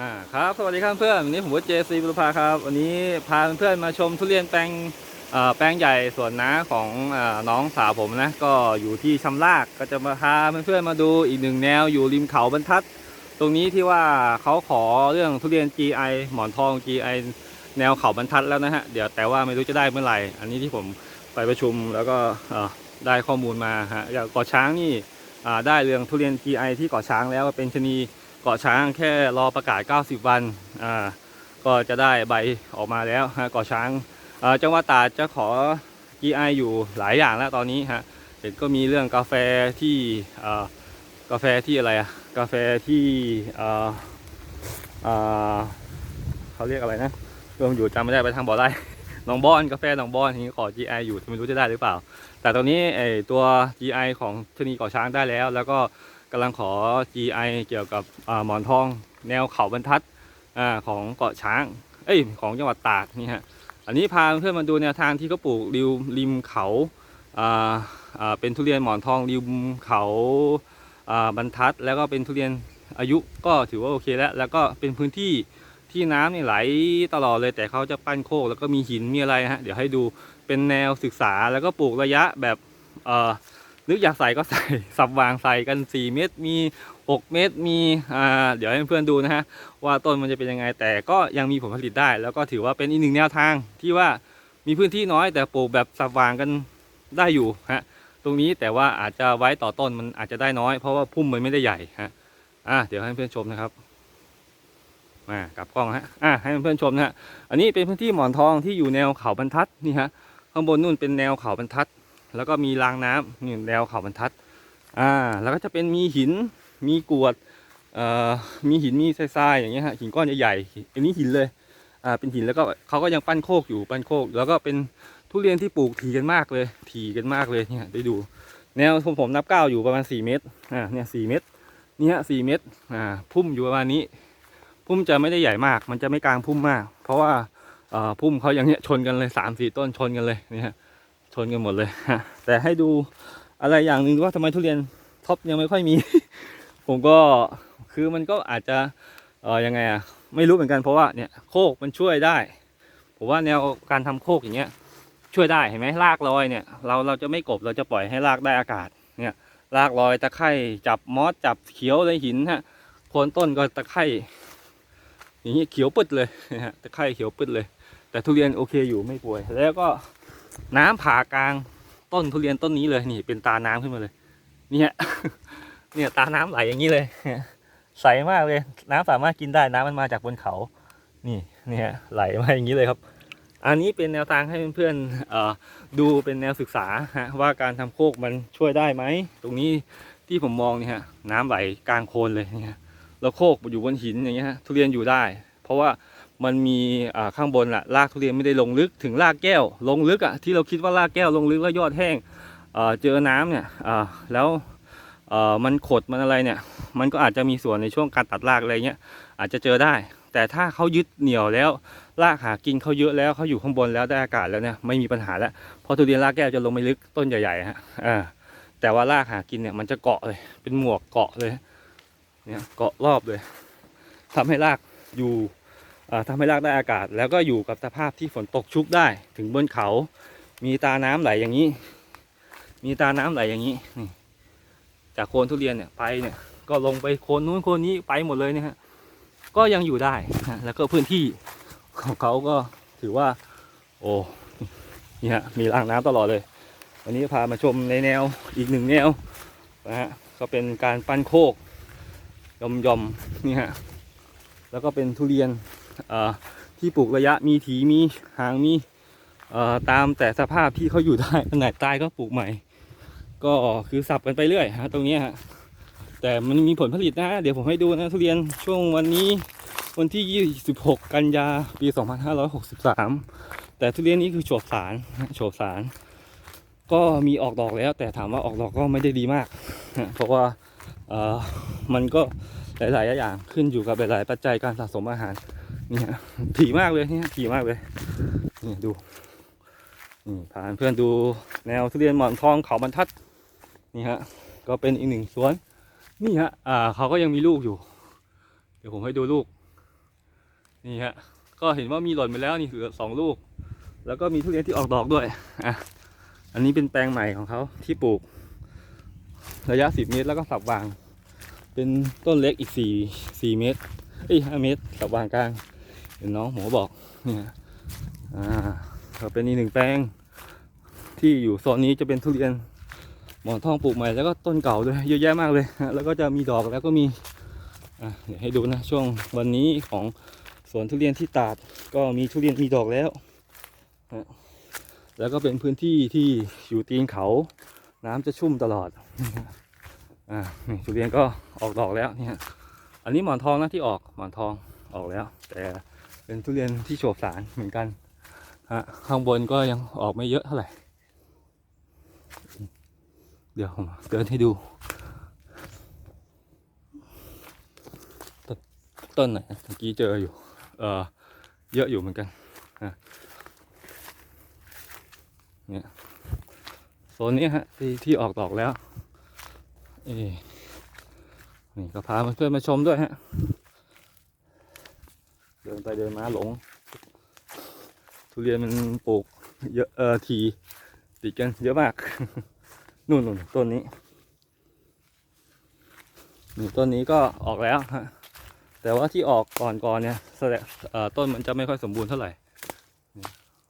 อ่าครับสวัสดีครับเพื่อนวันนี้ผมว่าเจซีบุรพาครับ วันนี้พาเพื่อนมาชมทุเรียนแปลงแปลงใหญ่ส่วนน้าของอน้องสาวผมนะก็อยู่ที่ชำรากก็จะมาพาเพื่อนๆมาดูอีกหนึ่งแนวอยู่ริมเขาบรรทัด ตรงนี้ที่ว่าเขาขอเรื่องทุเรียน GI หมอนทอง GI แนวเขาบรรทัดแล้วนะฮะเดี๋ยวแต่ว่าไม่รู้จะได้เมื่อไหร่ อันนี้ที่ผมไปประชุมแล้วก็ได้ข้อมูลมาฮะอย่างเกาะช้างนี่ได้เรื่องทุเรียน GI ที่เกาะช้างแล้วเป็นชนีาะช้างแค่รอประกาศ 90 วันอ่าก็จะได้ใบออกมาแล้วฮะเกาะช้างจังหวัดตราดจะขอ GI อยู่หลายอย่างแล้วตอนนี้ฮะเห็นก็มีเรื่องกาแฟที่อ่ากาแฟที่อะไรอะกาแฟที่อ่าอ่าเขาเรียกอะไรนะรวมอยู่จำไม่ได้ไปทางบ่อไร่หนองบอนกาแฟหนองบอนทีนี้ขอ GI อยู่ไม่รู้จะได้หรือเปล่า แต่ตอนนี้ไอตัว GI ของชนีเกาะช้างได้แล้ว แล้วก็ กำลังขอ GI เกี่ยวกับหมอนทอง แนวเขาบรรทัดอของเกาะช้าง เอ้ยของจังหวัดตากนี่ฮะอันนี้พาเพื่อนมาดูแนวทางที่เขาปลูกริมริมเขาเป็นทุเรียนหมอนทองริมเขาบรรทัด แล้วก็เป็นทุเรียนอายุก็ถือว่าโอเคแล้ว แล้วก็เป็นพื้นที่ที่น้ำนี่ไหลตลอดเลยแต่เขาจะปั้นโคกแล้วก็มีหินมีอะไรฮะเดี๋ยวให้ดูเป็นแนวศึกษาแล้วก็ปลูกระยะแบบ นึกอยากใส่ก็ใส่สับวางใส่กัน 4 เมตรมี 6 เมตรมีอ่าเดี๋ยวให้เพื่อนดูนะฮะว่าต้นมันจะเป็นยังไงแต่ก็ยังมีผลผลิตได้ แล้วก็ถือว่าเป็นอีกหนึ่งแนวทางที่ว่ามีพื้นที่น้อยแต่ปลูกแบบสับวางกันได้อยู่ฮะตรงนี้แต่ว่าอาจจะไว้ต่อต้นมันอาจจะได้น้อยเพราะว่าพุ่มมันไม่ได้ใหญ่ฮะอะเดี๋ยวให้เพื่อนชมนะครับมากลับกล้องฮะอะให้เพื่อนชมนะฮะอันนี้เป็นพื้นที่หมอนทองที่อยู่แนวเขาบรรทัดนี่ฮะข้างบนนู่นเป็นแนวเขาบรรทัด แล้วก็มีรางน้ำนี่แนวเขาบรรทัดอ่าแล้วก็จะเป็นมีหินมีกวดเอ่อมีหินมีทรายๆอย่างเงี้ยฮะหินก้อนใหญ่ๆอันนี้หินเลยอ่าเป็นหินแล้วก็เขาก็ยังปั้นโคกอยู่ปั้นโคก แล้วก็เป็นทุเรียนที่ปลูกถี่กันมากเลยถี่กันมากเลยเนี่ยได้ดู แนวผมผมนับเก้าอยู่ประมาณสี่เมตรอ่าเนี่ยสี่เมตรเนี่ยสี่เมตรอ่าพุ่มอยู่ประมาณนี้ พุ่มจะไม่ได้ใหญ่มาก มันจะไม่กลางพุ่มมาก เพราะว่าเอ่อพุ่มเขาอย่างเงี้ยชนกันเลยสามสี่ต้นชนกันเลยเนี่ย นกันหมดเลยฮะแต่ให้ดูอะไรอย่างหนึ่งว่าทำไมทุเรียนท็อปยังไม่ค่อยมี ผมก็คือมันก็อาจจะเออยังไงอะไม่รู้เหมือนกันเพราะว่าเนี่ยโคกมันช่วยได้ผมว่าแนวการทำโคกอย่างเงี้ยช่วยได้เห็นไหมรากลอยเนี่ยเราเราจะไม่กบเราจะปล่อยให้รากได้อากาศเนี่ยรากลอยตะไคร่จับมอสจับเขียวเลยหินฮะโคนต้นก็ตะไคร่อย่างนี้ยเขียวปึ๊ดเลยนะฮะตะไคร่เขียวปึ๊ดเลย แต่ทุเรียนโอเคอยู่ไม่ป่วยแล้วก็ น้ำผ่ากลางต้นทุเรียนต้นนี้เลยนี่เป็นตาน้ำขึ้นมาเลยเนี่ยเนี่ยตาน้ำไหลอย่างนี้เลยใสมากเลย น้ำสามารถกินได้น้ำมันมาจากบนเขา นี่เนี่ยไหลมาอย่างนี้เลยครับ อันนี้เป็นแนวทางให้เพื่อนๆดูเป็นแนวศึกษาฮะว่าการทำโคกมันช่วยได้ไหมตรงนี้ที่ผมมองเนี่ยฮะน้ำไหลกลางโคนเลยเนี่ยแล้วโคกอยู่บนหินอย่างเงี้ยทุเรียนอยู่ได้ เพราะว่า มันมีข้างบนอะรากทุเรียนไม่ได้ลงลึกถึงรากแก้ว ลงลึกอะที่เราคิดว่ารากแก้วลงลึกแล้วยอดแห้งเจอน้ำเนี่ยแล้วมันขดมันอะไรเนี่ยมันก็อาจจะมีส่วนในช่วงการตัดรากอะไรเงี้ยอาจจะเจอได้ แต่ถ้าเขายึดเหนี่ยวแล้วรากหากินเขาเยอะแล้วเขาอยู่ข้างบนแล้วได้อากาศแล้วเนี่ยไม่มีปัญหาแล้วเพราะทุเรียนรากแก้วจะลงไม่ลึกต้นใหญ่ๆฮะแต่ว่ารากหากินเนี่ยมันจะเกาะเลยเป็นหมวกเกาะเลยเนี่ยเกาะรอบเลยทำให้รากอยู่ อ่าทำให้รากได้อากาศ แล้วก็อยู่กับสภาพที่ฝนตกชุกได้ ถึงบนเขา มีตาน้ำไหลอย่างนี้ มีตาน้ำไหลอย่างนี้นี่จากโคนทุเรียนเนี่ยไปเนี่ยก็ลงไปโคนนู้นโคนนี้ไปหมดเลยเนี่ยฮะก็ยังอยู่ได้ แล้วก็พื้นที่ของเขาก็ถือว่า โอ้นี่ฮะมีรางน้ำตลอดเลย วันนี้พามาชมในแนวอีกหนึ่งแนวนะฮะก็เป็นการปั้นโคกยอมยอมนี่ฮะแล้วก็เป็นทุเรียน ที่ปลูกระยะมีถีมีหางมีตามแต่สภาพที่เขาอยู่ได้อันไหนตายก็ปลูกใหม่ ก็คือสับกันไปเรื่อยฮะตรงนี้ฮะแต่มันมีผลผลิตนะเดี๋ยวผมให้ดูนะทุเรียนช่วงวันนี้วันที่ 26 กันยาปี 2563 แต่ทุเรียนนี้คือโฉบสารโฉบสาร ก็มีออกดอกแล้ว แต่ถามว่าออกดอกก็ไม่ได้ดีมาก เพราะว่ามันก็หลาย ๆ อย่างขึ้นอยู่กับหลาย ๆ ปัจจัยการสะสมอาหาร นี่ฮะถี่มากเลยเนี่ยถี่มากเลยนี่ดูนี่พาเพื่อนดูแนวทุเรียนหมอนทองเขาบรรทัดนี่ฮะก็เป็นอีกหนึ่งสวน นี่ฮะอ่าเขาก็ยังมีลูกอยู่ เดี๋ยวผมให้ดูลูก นี่ฮะก็เห็นว่ามีหล่นไปแล้วนี่เหลือสองลูก แล้วก็มีทุเรียนที่ออกดอกด้วยอะอันนี้เป็นแปลงใหม่ของเขาที่ปลูก ระยะสิบเมตรแล้วก็สับวาง เป็นต้นเล็กอีกสี่สี่เมตรเอ้ยห้าเมตรสับวางกลาง เห็นน้องหมูบอกเนี่ยอ่าก็เป็นอีกหนึ่งแปลง ที่อยู่โซนนี้จะเป็นทุเรียนหมอนทองปลูกใหม่แล้วก็ต้นเก่าด้วยเยอะแยะมากเลยฮะแล้วก็จะมีดอกแล้วก็มีอะเดี๋ยวให้ดูนะช่วงวันนี้ของสวนทุเรียนที่ตาดก็มีทุเรียนมีดอกแล้วฮะแล้วก็เป็นพื้นที่ที่อยู่ตีนเขา น้ำจะชุ่มตลอดอ่านี่ทุเรียนก็ออกดอกแล้วเนี่ยอันนี้หมอนทองนะที่ออกหมอนทองออกแล้ว แต่ เป็นทุเรียนที่โฉบสารเหมือนกันฮะข้างบนก็ยังออกไม่เยอะเท่าไหร่ เดี๋ยวผมเดินให้ดู ต้นต้นไหนเมื่อกี้เจออยู่ เออเยอะอยู่เหมือนกันนะเนี่ยโซนนี้ฮะที่ที่ออกดอกแล้วเอนี่ก็พาเพื่อนมาชมด้วยฮะ เดินไปเดินมาหลง ทุเรียนมันปลูกเยอะเออทีติดกันเยอะมาก นู่นนู่นต้นนี้นี่ต้นนี้ก็ออกแล้วฮะแต่ว่าที่ออกก่อนก่อนเนี่ยแสดงต้นมันจะไม่ค่อยสมบูรณ์เท่าไหร่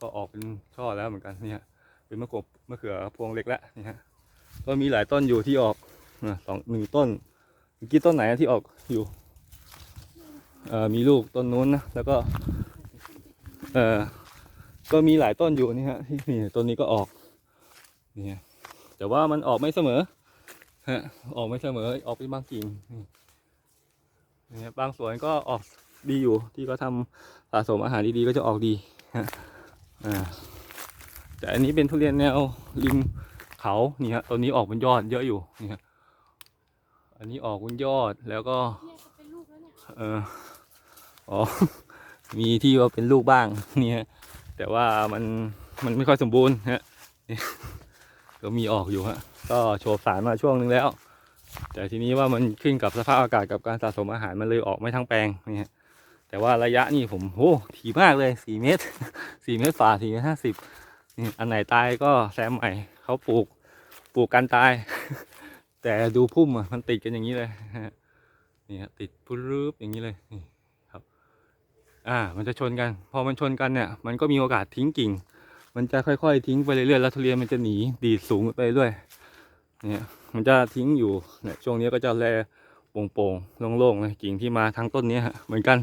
ก็ออกเป็นช่อแล้วเหมือนกันเนี่ยเป็นมะกบมะเขือพวงเล็กแล้วนี่ฮะก็มีหลายต้นอยู่ที่ออกสองหนึ่งต้นเมื่อกี้ต้นไหนที่ออกอยู่ มีลูกต้นนู้นนะแล้วก็เอ่อก็มีหลายต้นอยู่นี่ฮะที่นี่ต้นนี้ก็ออกนี่ฮะแต่ว่ามันออกไม่เสมอฮะออกไม่เสมอออกเป็นบางกิ่งนี่นี่ครับบางสวนก็ออกดีอยู่ที่เขาทำสะสมอาหารดีๆก็จะออกดีฮะอ่าแต่อันนี้เป็นทุเรียนแนวริมเขานี่ฮะตัวนี้ออกบนยอดเยอะอยู่นี่ฮะอันนี้ออกบนยอดแล้วก็เนี่ยจะเป็นลูกแล้วเนี่ยเออ อ๋อ มีที่ว่าเป็นลูกบ้างนี่ฮะแต่ว่ามันมันไม่ค่อยสมบูรณ์ฮะก็มีออกอยู่ฮะก็โชว์สารมาช่วงหนึงแล้ว แต่ทีนี้ว่ามันขึ้นกับสภาพอากาศกับการสะสมอาหารมันเลยออกไม่ทั้งแปลงนี่ฮะแต่ว่าระยะนี่ผมโอ้ถี่มากเลยสี่เมตรสี่เมตรฝ่าสี่เมตรห้าสิบนี่อันไหนตายก็แซมใหม่เขาปลูกปลูกกันตาย แต่ดูพุ่มอะมันติดกันอย่างนี้เลยนี่ฮะติดปุ๊บอย่างนี้เลยนี่ อ่า มันจะชนกัน พอมันชนกันเนี่ย มันก็มีโอกาสทิ้งกิ่ง มันจะค่อยๆ ทิ้งไปเรื่อยๆ แล้วทุเรียนมันจะหนีดีดสูงไปเรื่อย เนี่ย มันจะทิ้งอยู่ เนี่ย ช่วงนี้ก็จะแลโป่งๆ โล่งๆเลยกิ่งที่มาทางต้นนี้เหมือนกัน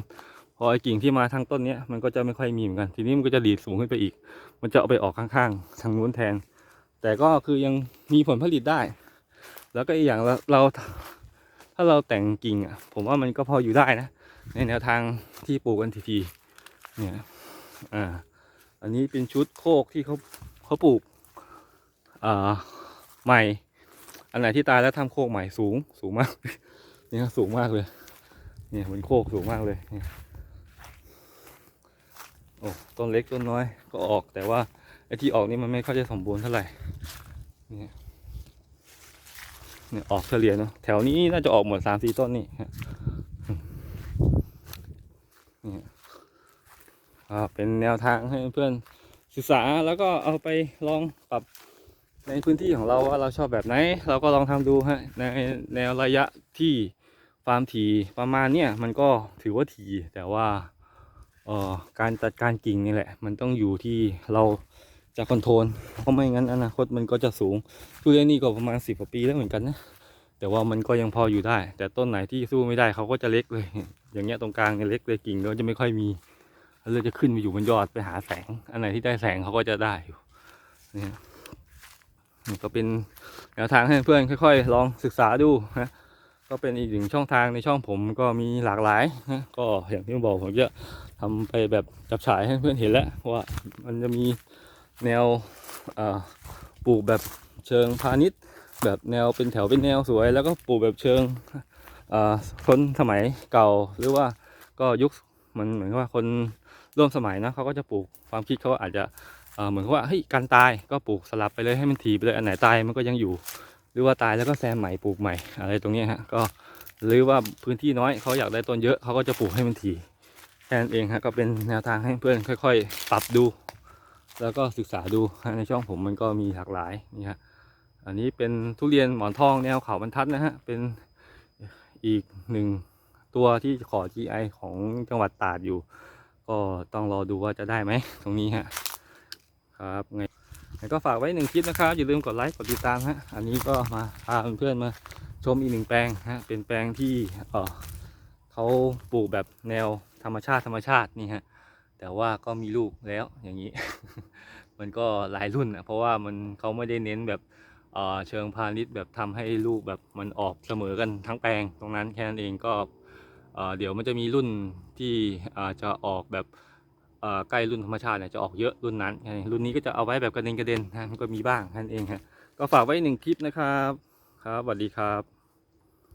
พอไอ้กิ่งที่มาทางต้นนี้มันก็จะไม่ค่อยมีเหมือนกัน ทีนี้มันก็จะดีดสูงขึ้นไปอีก มันจะเอาไปออกข้างๆ ทางนู้นแทน แต่ก็คือยังมีผลผลิตได้ แล้วก็อีกอย่างเราเราถ้าเราแต่งกิ่งอะ ผมว่ามันก็พออยู่ได้นะ ในแนวทางที่ปลูกกันทีๆเนี่ยอ่าอันนี้เป็นชุดโคกที่เขาเขาปลูกอ่าใหม่ อันไหนที่ตายแล้วทำโคกใหม่สูงสูงมากเนี่ครับสูงมากเลยเนี่ยเหมือนโคกสูงมากเลยเนี่ยโอ้ต้นเล็กต้นน้อยก็ออกแต่ว่าไอ้ที่ออกนี่มันไม่ค่อยจะสมบูรณ์เท่าไหร่เนี่ยเนี่ยออกเฉลี่ยเนาะแถวนี้น่าจะออกหมดสามสี่ต้นนี่ฮะเนี่ย อ่าเป็นแนวทางให้เพื่อนศึกษาแล้วก็เอาไปลองปรับในพื้นที่ของเราว่าเราชอบแบบไหน เราก็ลองทำดูฮะในแนวระยะที่ความถี่ประมาณเนี้ยมันก็ถือว่าถี่แต่ว่าเออการจัดการกิ่งนี่แหละ มันต้องอยู่ที่เราจะคอนโทรลเพราะไม่งั้นอนาคตมันก็จะสูงทุเรียนนี่ก็ประมาณสิบกว่าปีแล้วเหมือนกันนะแต่ว่ามันก็ยังพออยู่ได้ แต่ต้นไหนที่สู้ไม่ได้เขาก็จะเล็กเลย อย่างเงี้ยตรงกลางเนี่ยเล็กเลยกิ่งก็จะไม่ค่อยมี แล้วเลยจะขึ้นไปอยู่บนยอดไปหาแสง อันไหนที่ได้แสงเขาก็จะได้อยู่นี่นี่ก็เป็นแนวทางให้เพื่อนค่อย ๆ ลองศึกษาดูนะก็เป็นอีกหนึ่งช่องทางในช่องผมก็มีหลากหลายนะก็อย่างที่ผมบอกผมจะทำไปแบบจับฉายให้เพื่อนเห็นแล้วว่ามันจะมีแนวปลูกแบบเชิงพาณิชย์ แบบแนวเป็นแถวเป็นแนวสวย แล้วก็ปลูกแบบเชิงคนสมัยเก่าหรือว่าก็ยุคมันเหมือนกับว่าคน ร่วมสมัยนะเขาก็จะปลูกความคิดเขาอาจจะเหมือนกับว่าเฮ้ยการตายก็ปลูกสลับไปเลยให้มันถีไปเลยอันไหนตายมันก็ยังอยู่ หรือว่าตายแล้วก็แซมใหม่ปลูกใหม่อะไรตรงนี้ฮะก็หรือว่าพื้นที่น้อยเขาอยากได้ต้นเยอะเขาก็จะปลูกให้มันถีแค่นั้นเองฮะก็เป็นแนวทางให้เพื่อนค่อย ๆ ปรับดู แล้วก็ศึกษาดูในช่องผมมันก็มีหลากหลายนี่ฮะอันนี้เป็นทุเรียนหมอนทองแนวเขาบรรทัดนะฮะเป็นอีกหนึ่งตัวที่ขอ GI ของจังหวัดตราดอยู่ ก็ต้องรอดูว่าจะได้ไหมตรงนี้ฮะครับไงก็ฝากไว้หนึ่งคลิปนะครับ อย่าลืมกดไลค์กดติดตามฮะอันนี้ก็มาพาเพื่อนๆมาชมอีกหนึ่งแปลงฮะเป็นแปลงที่เออเขาปลูกแบบแนวธรรมชาติธรรมชาตินี่ฮะแต่ว่าก็มีลูกแล้วอย่างนี้ มันก็หลายรุ่นนะเพราะว่ามันเขาไม่ได้เน้นแบบเอ่อเชิงพาณิชย์แบบทำให้ลูกแบบมันออกเสมอกันทั้งแปลงตรงนั้นแค่นั้นเองก็ เดี๋ยวมันจะมีรุ่นที่จะออกแบบใกล้รุ่นธรรมชาติเนี่ยจะออกเยอะรุ่นนั้นไงรุ่นนี้ก็จะเอาไว้แบบกระเด็นกระเด็นนะก็มีบ้างนั่นเองฮะก็ฝากไว้หนึ่งคลิปนะครับครับสวัสดีครับ